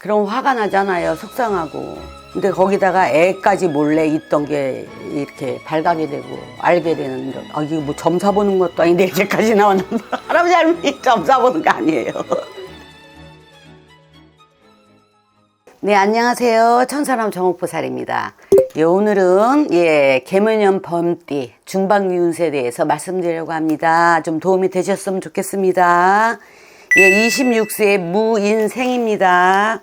그럼 화가 나잖아요. 속상하고. 근데 거기다가 애까지 몰래 있던 게 이렇게 발각이 되고 알게 되는 이런 아 이거 뭐 점사 보는 것도 아닌데 이제까지 나왔나 봐. 할아버지 할머니 점사 보는 거 아니에요. 네 안녕하세요 천사람 정옥보살입니다. 예, 오늘은 예 개면연 범띠 중방미운세에 대해서 말씀드리려고 합니다. 좀 도움이 되셨으면 좋겠습니다. 예 26세 무인생입니다.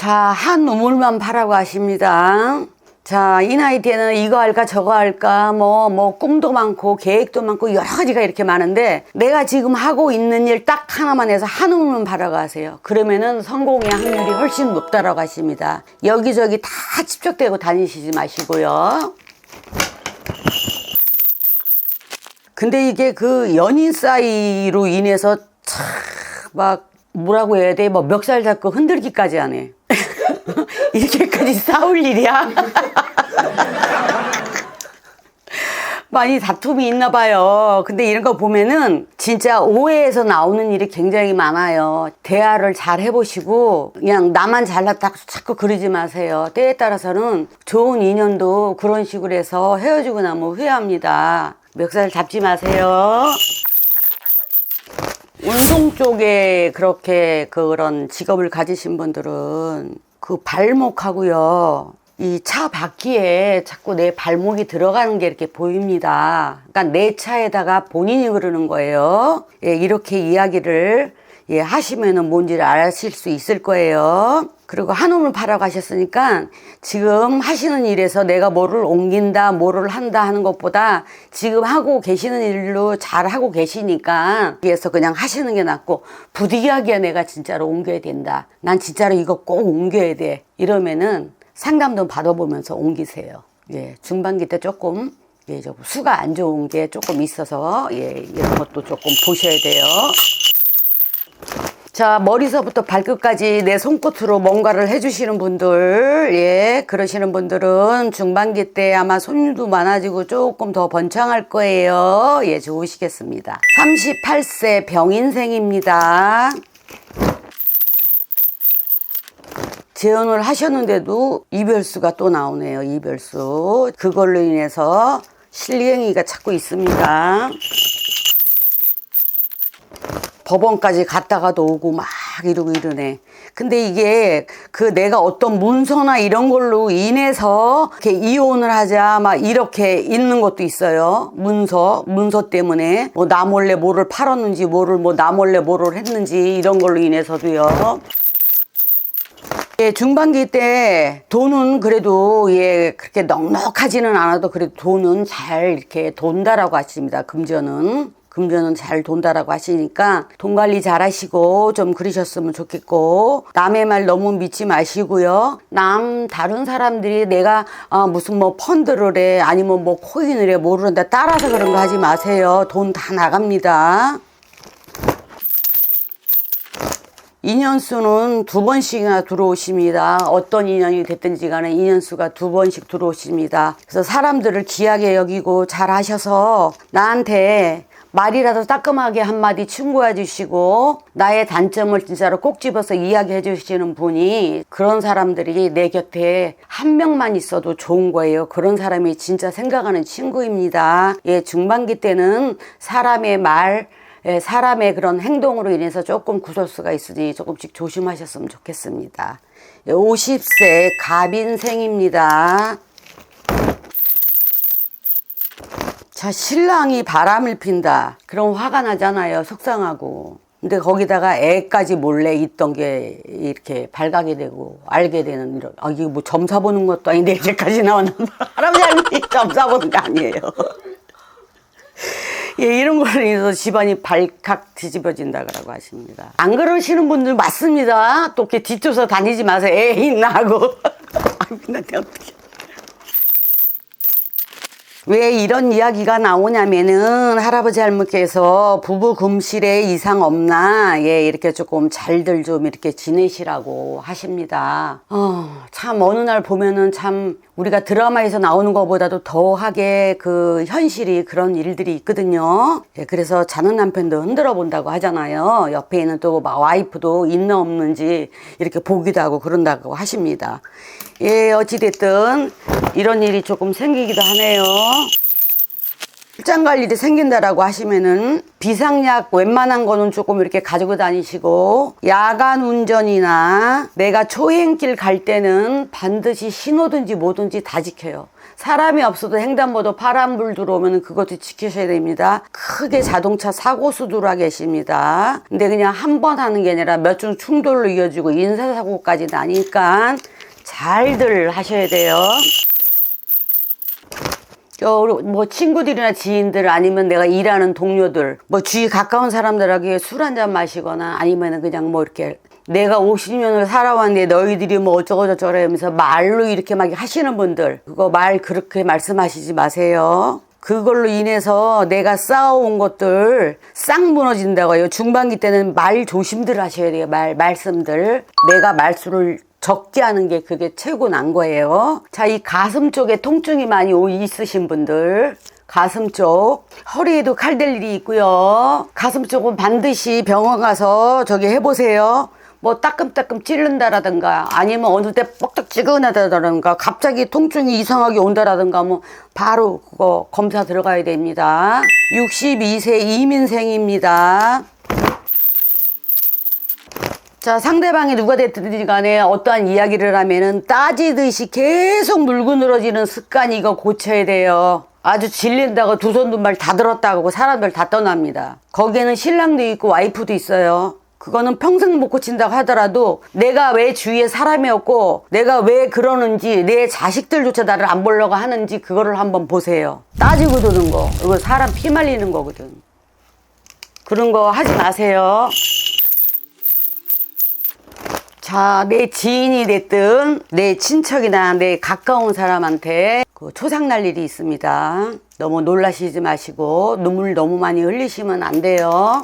자, 한 우물만 파라고 하십니다. 자, 이 나이 때는 이거 할까 저거 할까 뭐, 뭐, 꿈도 많고 계획도 많고 여러 가지가 이렇게 많은데 내가 지금 하고 있는 일 딱 하나만 해서 한 우물만 파라고 하세요. 그러면은 성공의 확률이 훨씬 높다라고 하십니다. 여기저기 다 집적대고 다니시지 마시고요. 근데 이게 그 연인 사이로 인해서 참 막 뭐라고 해야 돼? 뭐 멱살 잡고 흔들기까지 하네. 이렇게까지 싸울 일이야? 많이 다툼이 있나 봐요. 근데 이런 거 보면은 진짜 오해에서 나오는 일이 굉장히 많아요. 대화를 잘 해보시고 그냥 나만 잘났다고 자꾸 그러지 마세요. 때에 따라서는 좋은 인연도 그런 식으로 해서 헤어지고 나면 후회합니다. 멱살 잡지 마세요. 운동 쪽에 그렇게 그런 직업을 가지신 분들은 그 발목하고요. 이 차 바퀴에 자꾸 내 발목이 들어가는 게 이렇게 보입니다. 그러니까 내 차에다가 본인이 그러는 거예요. 예, 이렇게 이야기를 예, 하시면은 뭔지를 아실 수 있을 거예요. 그리고 한우물 팔아 가셨으니까 지금 하시는 일에서 내가 뭐를 옮긴다, 뭐를 한다 하는 것보다 지금 하고 계시는 일로 잘 하고 계시니까 그래서 그냥 하시는 게 낫고 부득이하게 내가 진짜로 옮겨야 된다. 난 진짜로 이거 꼭 옮겨야 돼. 이러면은 상담도 받아보면서 옮기세요. 예, 중반기 때 조금 예, 좀 수가 안 좋은 게 조금 있어서 예, 이런 것도 조금 보셔야 돼요. 자, 머리서부터 발끝까지 내 손끝으로 뭔가를 해주시는 분들, 예, 그러시는 분들은 중반기 때 아마 손님도 많아지고 조금 더 번창할 거예요. 예, 좋으시겠습니다. 38세 병인생입니다. 재혼을 하셨는데도 이별수가 또 나오네요. 이별수. 그걸로 인해서 실행위가 자꾸 있습니다. 법원까지 갔다가도 오고 막 이러고 이러네. 근데 이게 그 내가 어떤 문서나 이런 걸로 인해서 이렇게 이혼을 하자 막 이렇게 있는 것도 있어요. 문서, 문서 때문에 뭐 나 몰래 뭐를 팔았는지 뭐를 뭐 나 몰래 뭐를 했는지 이런 걸로 인해서도요. 예, 중반기 때 돈은 그래도 예 그렇게 넉넉하지는 않아도 그래도 돈은 잘 이렇게 돈다라고 하십니다. 금전은 금전은 잘 돈다라고 하시니까 돈 관리 잘 하시고 좀 그러셨으면 좋겠고 남의 말 너무 믿지 마시고요. 남 다른 사람들이 내가 어, 무슨 뭐 펀드를 해 아니면 뭐 코인을 해 모르는데 따라서 그런 거 하지 마세요. 돈 다 나갑니다. 인연수는 두 번씩이나 들어오십니다. 어떤 인연이 됐든지 간에 인연수가 두 번씩 들어오십니다. 그래서 사람들을 귀하게 여기고 잘 하셔서 나한테 말이라도 따끔하게 한마디 충고해 주시고 나의 단점을 진짜로 꼭 집어서 이야기해 주시는 분이 그런 사람들이 내 곁에 한 명만 있어도 좋은 거예요. 그런 사람이 진짜 생각하는 친구입니다. 예, 중반기 때는 사람의 말 예, 사람의 그런 행동으로 인해서 조금 구설수가 있으니 조금씩 조심하셨으면 좋겠습니다. 예, 50세 갑인생입니다. 자, 신랑이 바람을 핀다. 그럼 화가 나잖아요. 속상하고. 근데 거기다가 애까지 몰래 있던 게 이렇게 발각이 되고 알게 되는 이런 아 이거 뭐 점사 보는 것도 아닌데 이제까지 나왔나 봐. 할아버지 점사 보는 거 아니에요. 예, 이런 걸로 인해서 집안이 발칵 뒤집어진다고 하십니다. 안 그러시는 분들 맞습니다. 또 이렇게 뒤쫓아 다니지 마세요. 애 있나 하고. 아이고, 나 어떡해. 왜 이런 이야기가 나오냐면은 할아버지 할머니께서 부부 금실에 이상 없나 예 이렇게 조금 잘들 좀 이렇게 지내시라고 하십니다. 어 참 어느 날 보면은 참 우리가 드라마에서 나오는 것보다도 더하게 그 현실이 그런 일들이 있거든요. 예, 그래서 자는 남편도 흔들어 본다고 하잖아요. 옆에 있는 또 와이프도 있나 없는지 이렇게 보기도 하고 그런다고 하십니다. 예, 어찌됐든 이런 일이 조금 생기기도 하네요. 출장 갈 일이 생긴다라고 하시면은 비상약 웬만한 거는 조금 이렇게 가지고 다니시고 야간 운전이나 내가 초행길 갈 때는 반드시 신호든지 뭐든지 다 지켜요. 사람이 없어도 횡단보도 파란불 들어오면 그것도 지키셔야 됩니다. 크게 자동차 사고 수두라 계십니다. 근데 그냥 한 번 하는 게 아니라 몇 중 충돌로 이어지고 인사사고까지 나니까 잘들 하셔야 돼요. 저뭐 친구들이나 지인들 아니면 내가 일하는 동료들 뭐 주위 가까운 사람들에게 술한 잔 마시거나 아니면 그냥 뭐 이렇게 내가 50년을 살아왔는데 너희들이 뭐 어쩌고저쩌고 하면서 말로 이렇게 막 하시는 분들 그거 말 그렇게 말씀하시지 마세요. 그걸로 인해서 내가 쌓아온 것들 싹 무너진다고 해요. 중반기 때는 말 조심들 하셔야 돼요. 말, 말씀들. 내가 말수를 적게 하는 게 그게 최고 난 거예요. 자, 이 가슴 쪽에 통증이 많이 오- 있으신 분들. 가슴 쪽 허리에도 칼 될 일이 있고요. 가슴 쪽은 반드시 병원 가서 저기 해보세요. 뭐 따끔따끔 찌른다라든가 아니면 어느 때 뻑뻑지근하다라든가 갑자기 통증이 이상하게 온다라든가 뭐 바로 그거 검사 들어가야 됩니다. 62세 이민생입니다. 자, 상대방이 누가 됐든지 간에 어떠한 이야기를 하면은 따지듯이 계속 물고 늘어지는 습관 이거 고쳐야 돼요. 아주 질린다고 두 손두말다 들었다고 사람들 다 떠납니다. 거기에는 신랑도 있고 와이프도 있어요. 그거는 평생 못 고친다고 하더라도 내가 왜 주위에 사람이 없고 내가 왜 그러는지 내 자식들조차 나를 안 보려고 하는지 그거를 한번 보세요. 따지고 드는 거. 이거 사람 피 말리는 거거든. 그런 거 하지 마세요. 자, 내 지인이 됐든 내 친척이나 내 가까운 사람한테 그 초상 날 일이 있습니다. 너무 놀라시지 마시고 눈물 너무 많이 흘리시면 안 돼요.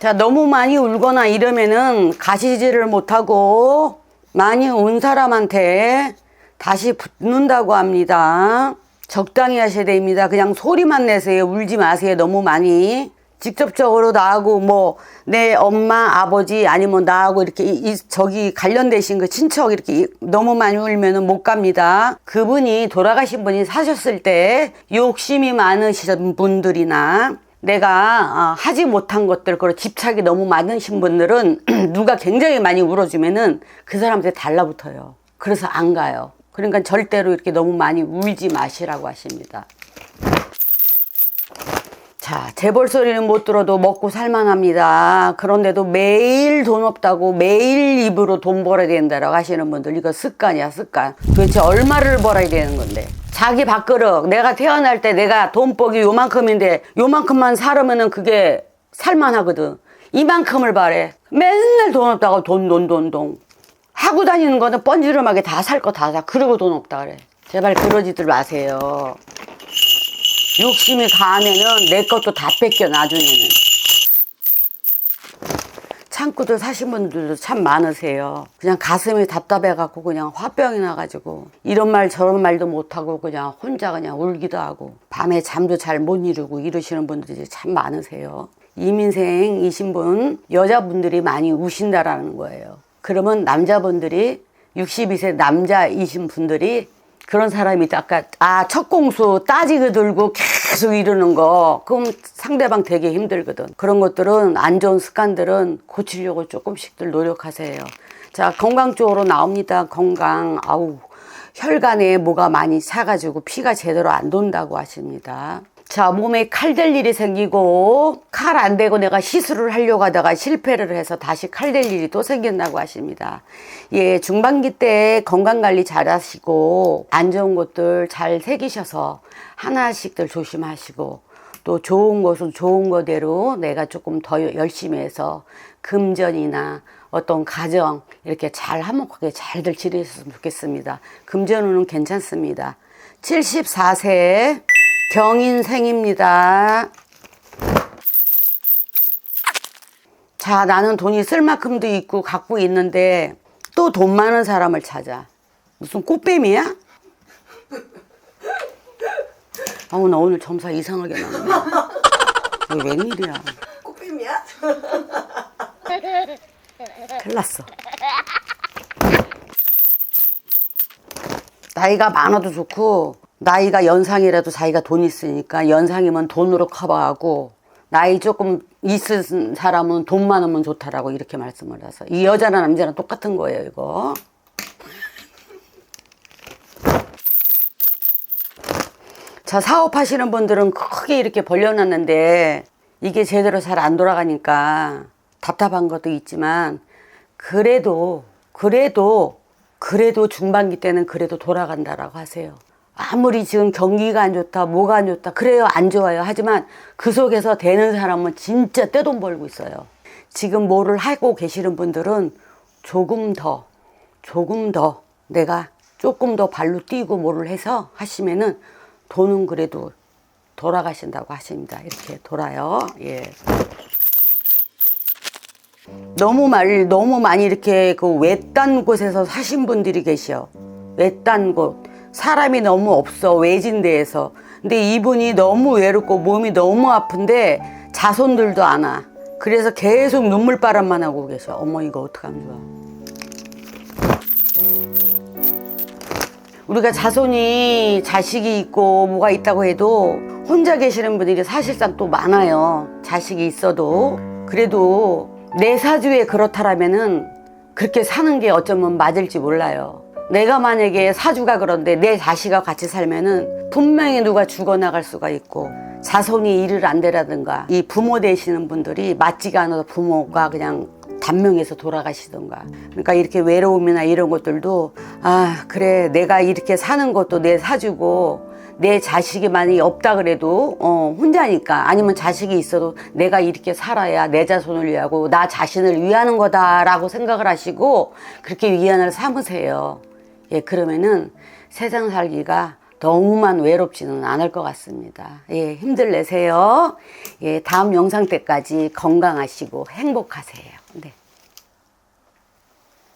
자, 너무 많이 울거나 이러면은 가시지를 못하고 많이 운 사람한테 다시 붙는다고 합니다. 적당히 하셔야 됩니다. 그냥 소리만 내세요. 울지 마세요. 너무 많이. 직접적으로 나하고 뭐 내 엄마 아버지 아니면 나하고 이렇게 이, 이- 저기 관련되신 그 친척 이렇게 이- 너무 많이 울면은 못 갑니다. 그분이 돌아가신 분이 사셨을 때 욕심이 많으신 분들이나 내가 어, 하지 못한 것들 그리고 집착이 너무 많으신 분들은 누가 굉장히 많이 울어주면은 그 사람한테 달라붙어요. 그래서 안 가요. 그러니까 절대로 이렇게 너무 많이 울지 마시라고 하십니다. 자, 재벌 소리는 못 들어도 먹고 살만합니다. 그런데도 매일 돈 없다고 매일 입으로 돈 벌어야 된다라고 하시는 분들 이거 습관이야 습관. 도대체 얼마를 벌어야 되는 건데? 자기 밥그릇 내가 태어날 때 내가 돈복이 요만큼인데 요만큼만 살으면은 그게 살만하거든. 이만큼을 바래. 맨날 돈 없다고 돈 돈 돈 돈. 하고 다니는 거는 뻔지름하게 다 살 거 다 사. 그러고 돈 없다 그래. 제발 그러지들 마세요. 욕심이 가면은 내 것도 다 뺏겨 나중에는. 창고들 사신 분들도 참 많으세요. 그냥 가슴이 답답해 갖고 그냥 화병이 나가지고 이런 말 저런 말도 못하고 그냥 혼자 그냥 울기도 하고 밤에 잠도 잘 못 이루고 이러시는 분들이 참 많으세요. 이민생이신 분 여자분들이 많이 우신다라는 거예요. 그러면 남자분들이 62세 남자이신 분들이 그런 사람이. 아까 아 첫 공수 따지고 들고 계속 이러는 거 그럼 상대방 되게 힘들거든. 그런 것들은 안 좋은 습관들은 고치려고 조금씩들 노력하세요. 자 건강 쪽으로 나옵니다. 건강 아우 혈관에 뭐가 많이 차가지고 피가 제대로 안 돈다고 하십니다. 자, 몸에 칼 될 일이 생기고, 칼 안 되고 내가 시술을 하려고 하다가 실패를 해서 다시 칼 될 일이 또 생긴다고 하십니다. 예, 중반기 때 건강 관리 잘 하시고, 안 좋은 것들 잘 새기셔서 하나씩들 조심하시고, 또 좋은 것은 좋은 거대로 내가 조금 더 열심히 해서 금전이나 어떤 가정 이렇게 잘 화목하게 잘들 지내셨으면 좋겠습니다. 금전운은 괜찮습니다. 74세 경인생입니다. 자, 나는 돈이 쓸 만큼도 있고 갖고 있는데 또 돈 많은 사람을 찾아. 무슨 꽃뱀이야? 아우, 나 오늘 점사 이상하게 나네. 이게 웬일이야. 꽃뱀이야? 큰일 났어. 나이가 많아도 좋고, 나이가 연상이라도 자기가 돈 있으니까 연상이면 돈으로 커버하고, 나이 조금 있은 사람은 돈 많으면 좋다라고 이렇게 말씀을 해서. 이 여자나 남자나 똑같은 거예요, 이거. 자, 사업하시는 분들은 크게 이렇게 벌려놨는데 이게 제대로 잘 안 돌아가니까 답답한 것도 있지만 그래도, 그래도, 그래도 중반기 때는 그래도 돌아간다라고 하세요. 아무리 지금 경기가 안 좋다, 뭐가 안 좋다, 그래요, 안 좋아요. 하지만 그 속에서 되는 사람은 진짜 떼돈 벌고 있어요. 지금 뭐를 하고 계시는 분들은 조금 더, 조금 더 내가 조금 더 발로 뛰고 뭐를 해서 하시면은 돈은 그래도 돌아가신다고 하십니다. 이렇게 돌아요. 예. 너무 말 너무 많이 이렇게 그 외딴 곳에서 사신 분들이 계셔. 외딴 곳. 사람이 너무 없어. 외진 데에서. 근데 이분이 너무 외롭고 몸이 너무 아픈데 자손들도 안 와. 그래서 계속 눈물바람만 하고 계셔. 어머 이거 어떡하면 좋아. 우리가 자손이 자식이 있고 뭐가 있다고 해도 혼자 계시는 분들이 사실상 또 많아요. 자식이 있어도. 그래도 내 사주에 그렇다라면은 그렇게 사는 게 어쩌면 맞을지 몰라요. 내가 만약에 사주가 그런데 내 자식과 같이 살면은 분명히 누가 죽어나갈 수가 있고 자손이 일을 안 되라든가 이 부모 되시는 분들이 맞지가 않아서 부모가 그냥 단명해서 돌아가시던가. 그러니까 이렇게 외로움이나 이런 것들도 아, 그래. 내가 이렇게 사는 것도 내 사주고 내 자식이 만약에 없다 그래도 어, 혼자니까 아니면 자식이 있어도 내가 이렇게 살아야 내 자손을 위하고 나 자신을 위하는 거다라고 생각을 하시고 그렇게 위안을 삼으세요. 예, 그러면은 세상 살기가 너무만 외롭지는 않을 것 같습니다. 예, 힘들 내세요. 예, 다음 영상 때까지 건강하시고 행복하세요. 네.